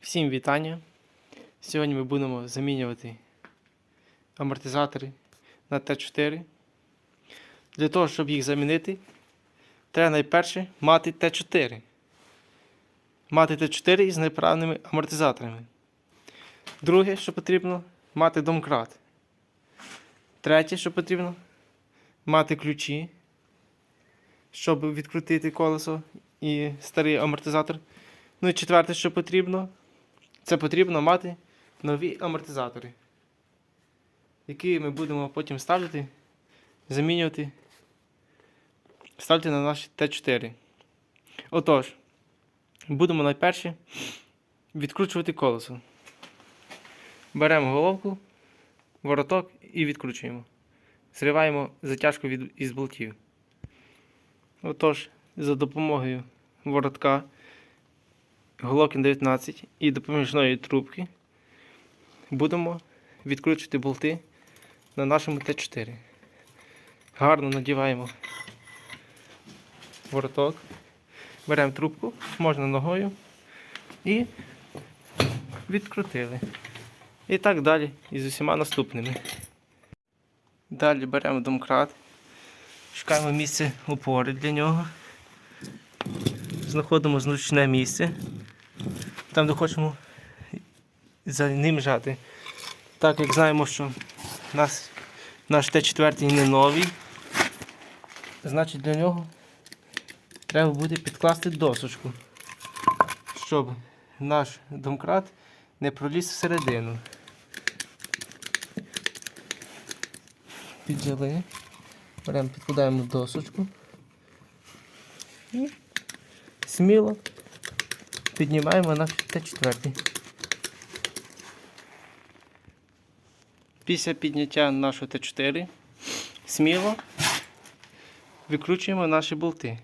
Всім вітання! Сьогодні ми будемо замінювати амортизатори на Т4. Для того, щоб їх замінити, треба найперше мати Т4. Мати Т4 із неправильними амортизаторами. Друге, що потрібно, мати домкрат. Третє, що потрібно, мати ключі, щоб відкрутити колесо і старий амортизатор. Ну і четверте, що потрібно, це потрібно мати нові амортизатори, які ми будемо потім ставити, замінювати, ставити на наші Т4. Отож, будемо найперше відкручувати колесо. Беремо головку, вороток і відкручуємо. Зриваємо затяжку від, із болтів. Отож, за допомогою воротка головки 19 і допоміжної трубки будемо відкручувати болти на нашому Т4. Гарно надіваємо вороток, беремо трубку, можна ногою і відкрутили. І так далі із усіма наступними. Далі беремо домкрат, шукаємо місце опори для нього, знаходимо зручне місце там, де хочемо за ним жати. Так як знаємо, що нас наш Т4 не новий, значить для нього треба буде підкласти досочку, щоб наш домкрат не проліз всередину. Піджили, беремо, підкладаємо досочку і сміло піднімаємо на Т4. Після підняття нашого Т4 сміло викручуємо наші болти,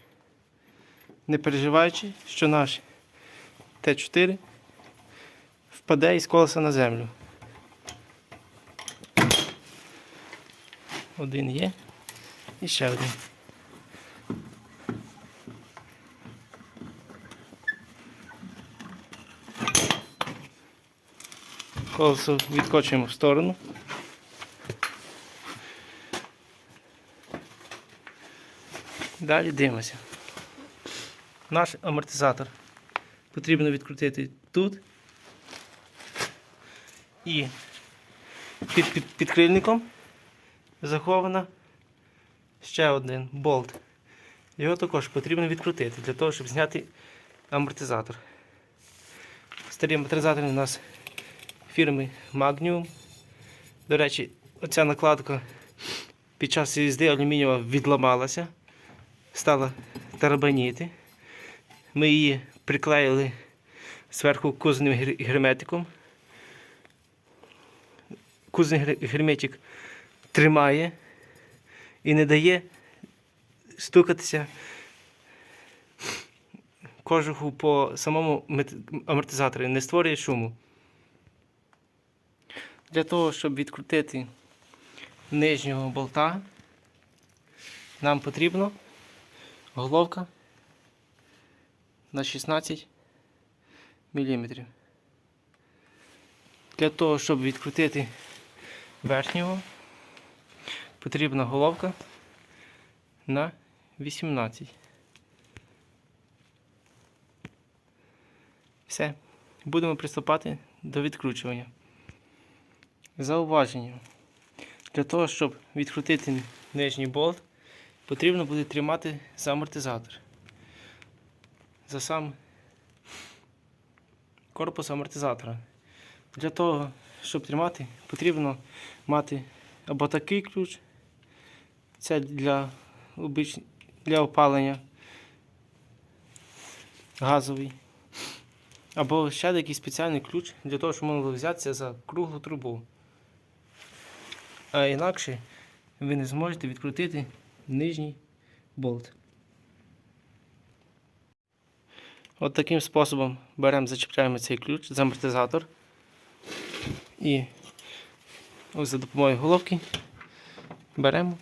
не переживаючи, що наш Т4 впаде із колеса на землю. Один є і ще один. Колесо відкочуємо в сторону. Далі дивимося. Наш амортизатор потрібно відкрутити тут і під, під підкрильником заховано ще один болт. Його також потрібно відкрутити для того, щоб зняти амортизатор. Старі амортизатори у нас фірми Magnum. До речі, оця накладка під час їзди алюмінієва відламалася, стала тарабаніти. Ми її приклеїли зверху кузеним гер- герметиком. Кузний герметик тримає і не дає стукатися кожуху по самому амортизатору, не створює шуму. Для того, щоб відкрутити нижнього болта, нам потрібно головка на 16 мм. Для того, щоб відкрутити верхнього, потрібна головка на 18. Все. Будемо приступати до відкручування. Зауваження. Для того, щоб відкрутити нижній болт, потрібно буде тримати за амортизатор. За сам корпус амортизатора. Для того, щоб тримати, потрібно мати або такий ключ, це для, обич... для опалення газовий, або ще якийсь спеціальний ключ для того, щоб можна взятися за круглу трубу. А інакше ви не зможете відкрутити нижній болт. От таким способом беремо, зачіпляємо цей ключ за амортизатор і ось за допомогою головки беремо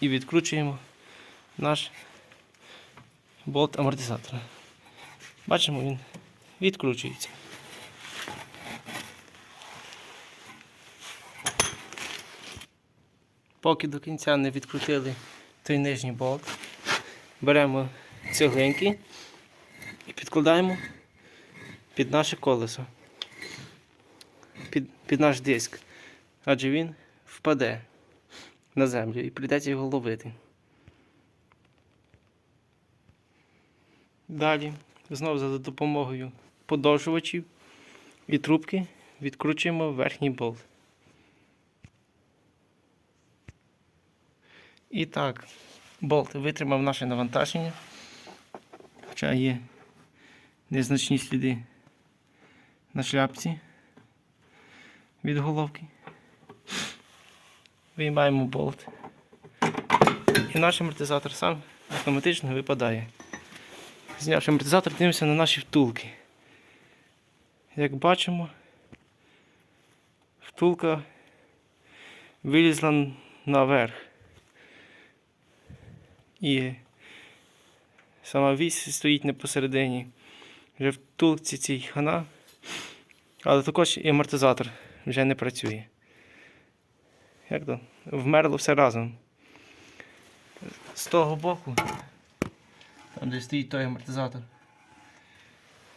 і відкручуємо наш болт амортизатора. Бачимо, він відкручується. Поки до кінця не відкрутили той нижній болт, беремо цеглинки і підкладаємо під наше колесо, під, під наш диск, адже він впаде на землю і прийдеться його ловити. Далі, знову за допомогою подовжувачів і трубки відкручуємо верхній болт. І так, болт витримав наше навантаження. Хоча є незначні сліди на шляпці від головки. Виймаємо болт. І наш амортизатор сам автоматично випадає. Знявши амортизатор, дивимося на наші втулки. Як бачимо, втулка вилізла наверх. І сама вісь стоїть не посередині. Вже в втулці цій хана, але також і амортизатор вже не працює. Як то? Вмерло все разом. З того боку, там де стоїть той амортизатор,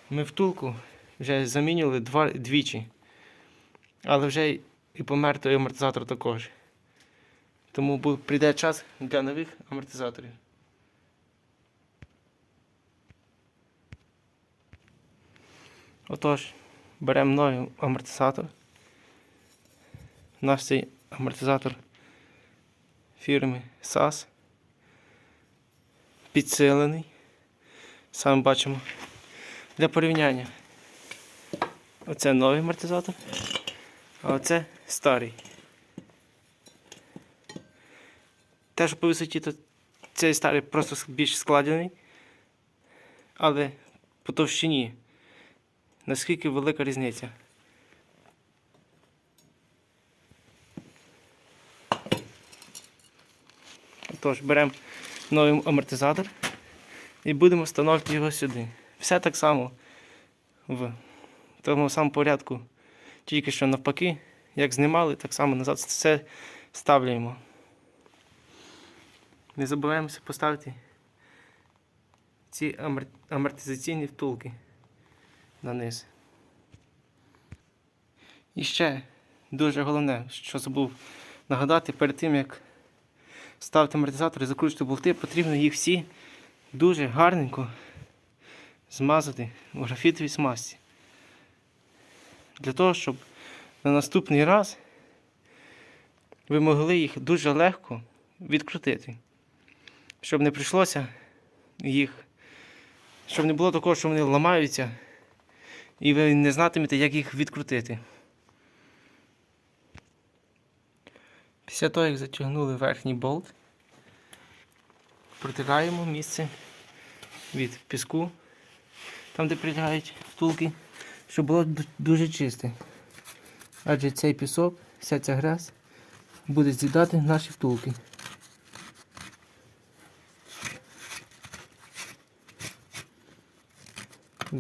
ми втулку вже замінювали двічі. Але вже і помер той амортизатор також. Тому прийде час для нових амортизаторів. Отож, беремо новий амортизатор. Наш цей амортизатор фірми SAS. Підсилений. Саме бачимо. Для порівняння. Оце новий амортизатор, а оце старий. Те, що по висоті, то цей старий просто більш складений, але по товщині. Наскільки велика різниця? Тож, беремо новий амортизатор і будемо встановлювати його сюди. Все так само в тому самому порядку, тільки що навпаки, як знімали, так само назад все ставляємо. Не забуваємося поставити ці амор- амортизаційні втулки на низ. І ще дуже головне, що забув нагадати, перед тим як ставити амортизатор і закручувати болти, потрібно їх всі дуже гарненько змазати в графітовій смазці. Для того, щоб на наступний раз ви могли їх дуже легко відкрутити. Щоб не прийшлося їх, щоб не було такого, що вони ламаються, і ви не знатимете, як їх відкрутити. Після того, як затягнули верхній болт, протираємо місце від піску, там, де прилягають втулки, щоб було дуже чисте. Адже цей пісок, вся ця грязь буде з'їдати наші втулки.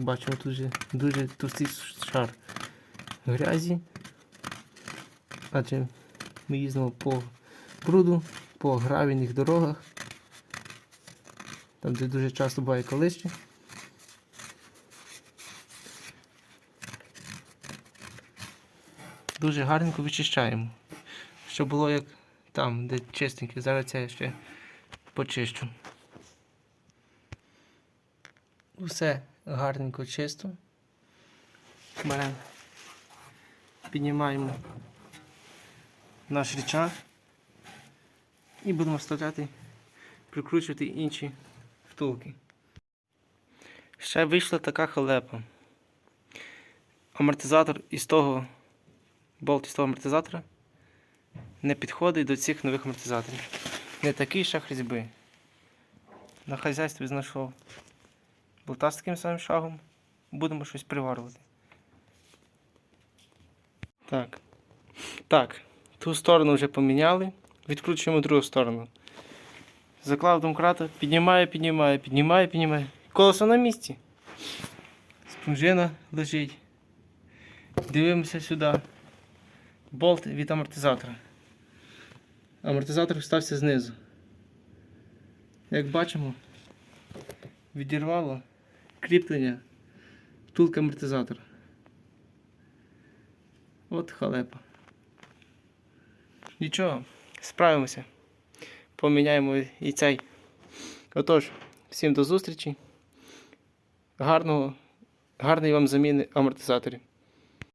Бачимо, тут дуже товстий шар грязі. Адже ми їздимо по бруду, по гравійних дорогах, там де дуже часто буває колище. Дуже гарненько вичищаємо. Щоб було як там, де чистеньке. Зараз я ще почищу. Усе гарненько чисто. Беремо. Піднімаємо наш рычаг і будемо вставляти, прикручувати інші втулки. Ще вийшла така халепа. Амортизатор із того, болт із того амортизатора не підходить до цих нових амортизаторів. Не такий шаг різьби. На хазяйстві знайшов болта з таким самим шагом. Будемо щось приварювати. Так. Так. Ту сторону вже поміняли. Відкручуємо другу сторону. Заклав домкрата, піднімає, піднімає, піднімає, піднімає. Колесо на місці. Спружина лежить. Дивимося сюди. Болт від амортизатора. Амортизатор встався знизу. Як бачимо, відірвало кріплення втулки амортизатора. От халепа. Нічого, справимося. Поміняємо і цей. Отож, всім до зустрічі. Гарного, гарної вам заміни амортизаторів.